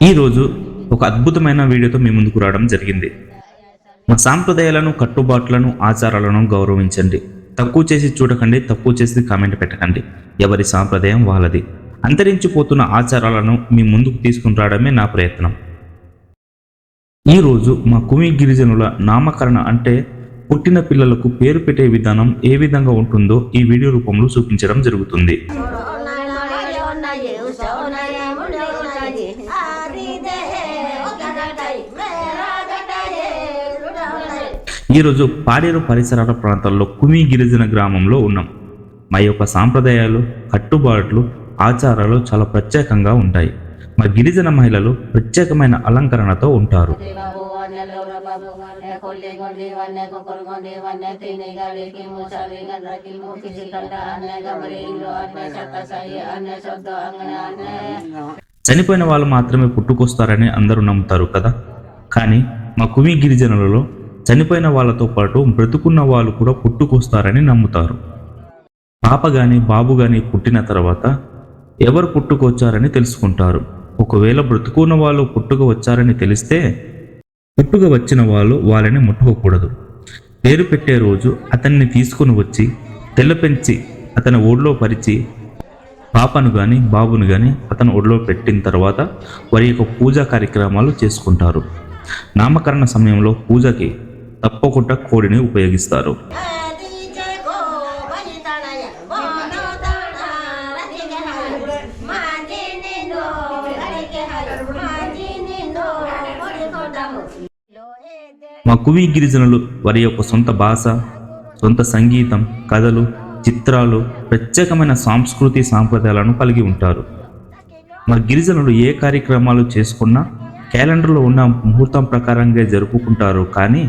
ఈరోజు ఒక అద్భుతమైన వీడియోతో మీ ముందుకు రావడం జరిగింది. మా సాంప్రదాయాలను కట్టుబాట్లను ఆచారాలను గౌరవించండి. తక్కువ చేసి చూడకండి తక్కువ చేసి కామెంట్ పెట్టకండి. ఎవరి సాంప్రదాయం వాళ్ళది. అంతరించిపోతున్న ఆచారాలను మీ ముందుకు తీసుకుని రావడమే నా ప్రయత్నం. ఈరోజు మా కుమి గిరిజనుల నామకరణ అంటే పుట్టిన పిల్లలకు పేరు పెట్టే విధానం ఏ విధంగా ఉంటుందో ఈ వీడియో రూపంలో చూపించడం జరుగుతుంది. ఈరోజు పాడేరు పరిసరాల ప్రాంతాల్లో కుమి గిరిజన గ్రామంలో ఉన్నాం. మా యొక్క సాంప్రదాయాలు కట్టుబాట్లు ఆచారాలు చాలా ప్రత్యేకంగా ఉంటాయి. మా గిరిజన మహిళలు ప్రత్యేకమైన అలంకరణతో ఉంటారు. చనిపోయిన వాళ్ళు మాత్రమే పుట్టుకొస్తారని అందరూ నమ్ముతారు కదా? కానీ మా కుమి గిరిజనులలో చనిపోయిన వాళ్ళతో పాటు బ్రతుకున్న వాళ్ళు కూడా పుట్టుకొస్తారని నమ్ముతారు. పాప గాని బాబు గాని పుట్టిన తర్వాత ఎవరు పుట్టుకొచ్చారని తెలుసుకుంటారు. ఒకవేళ బ్రతుకున్న వాళ్ళు పుట్టుక వచ్చారని తెలిస్తే పుట్టుక వచ్చిన వాళ్ళు వాళ్ళని ముట్టుకోకూడదు. పేరు పెట్టే రోజు అతన్ని తీసుకుని వచ్చి తెల్ల పెంచి అతని ఒడిలో పరిచి పాపను కానీ బాబును కానీ అతను ఒడిలో పెట్టిన తర్వాత వారి యొక్క పూజా కార్యక్రమాలు చేసుకుంటారు. నామకరణ సమయంలో పూజకి తప్పకుండా కోడిని ఉపయోగిస్తారు. మా కువి గిరిజనులు వారి యొక్క సొంత భాష సొంత సంగీతం కథలు చిత్రాలు ప్రత్యేకమైన సాంస్కృతి సాంప్రదాయాలను కలిగి ఉంటారు. మా గిరిజనులు ఏ కార్యక్రమాలు చేసుకున్నా క్యాలెండర్లో ఉన్న ముహూర్తం ప్రకారంగా జరుపుకుంటారు కానీ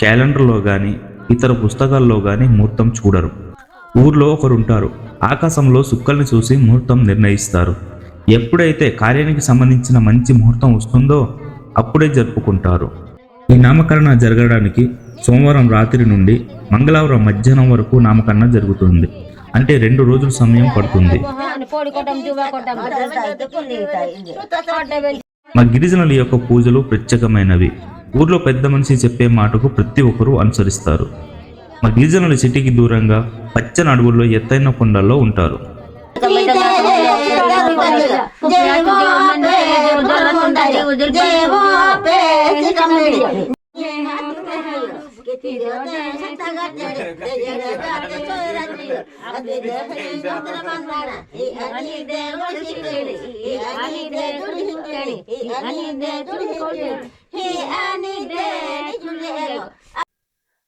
క్యాలెండర్లో కానీ ఇతర పుస్తకాల్లో కానీ ముహూర్తం చూడరు. ఊర్లో ఒకరు ఉంటారు ఆకాశంలో సుక్కల్ని చూసి ముహూర్తం నిర్ణయిస్తారు. ఎప్పుడైతే కార్యానికి సంబంధించిన మంచి ముహూర్తం వస్తుందో అప్పుడే జరుపుకుంటారు. ఈ నామకరణ జరగడానికి సోమవారం రాత్రి నుండి మంగళవారం మధ్యాహ్నం వరకు నామకరణ జరుగుతుంది. అంటే రెండు రోజుల సమయం పడుతుంది. మా గిరిజనుల యొక్క పూజలు ప్రత్యేకమైనవి. ఊర్లో పెద్ద మనిషి చెప్పే మాటకు ప్రతి ఒక్కరూ అనుసరిస్తారు మా గిరిజనుల సిటీకి దూరంగా పచ్చని అడవుల్లో ఎత్తైన కొండల్లో ఉంటారు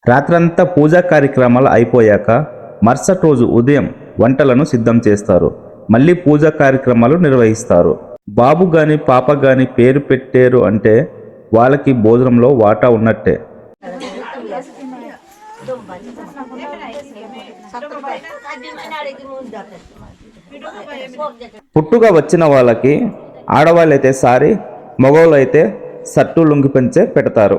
రాత్రంతా పూజా కార్యక్రమాలు అయిపోయాక మరుసటి రోజు ఉదయం వంటలను సిద్ధం చేస్తారు. మళ్ళీ పూజా కార్యక్రమాలు నిర్వహిస్తారు. బాబు గాని పాప గాని పేరు పెట్టారు అంటే వాళ్ళకి భోజనంలో వాటా ఉన్నట్టే. పుట్టుగా వచ్చిన వాళ్ళకి ఆడవాళ్ళైతే సారి మగవాళ్ళైతే సట్టు లుంగి పెంచే పెడతారు.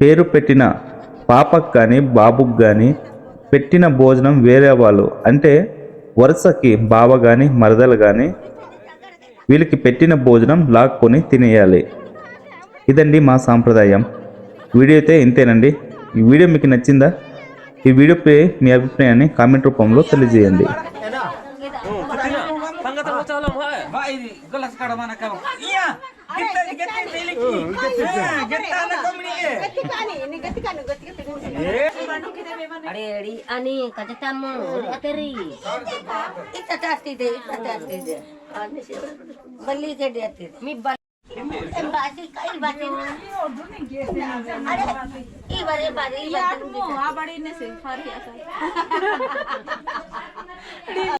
పేరు పెట్టిన పాపకు కానీ బాబుకు కానీ పెట్టిన భోజనం వేరే వాళ్ళు. అంటే వరుసకి బావ కానీ మరదలు కానీ వీళ్ళకి పెట్టిన భోజనం లాక్కొని తినేయాలి. ఇదండి మా సాంప్రదాయం. వీడియో అయితే ఇంతేనండి. ఈ వీడియో మీకు నచ్చిందా? ఈ వీడియోపై మీ అభిప్రాయాన్ని కామెంట్ రూపంలో తెలియజేయండి. सांगत उचलला बाई गलास काढा म्हणा का या घेतलं घेतलं दिली की हा, घेतलं आलं कमळी अरे अडी आणि कजताम अतरी इतत असते ते इतत असते ते आणि शेवट बल्ली कधी असते मी बल्ली बाजी काही बाजी अरे ई बारे बारे ई बारे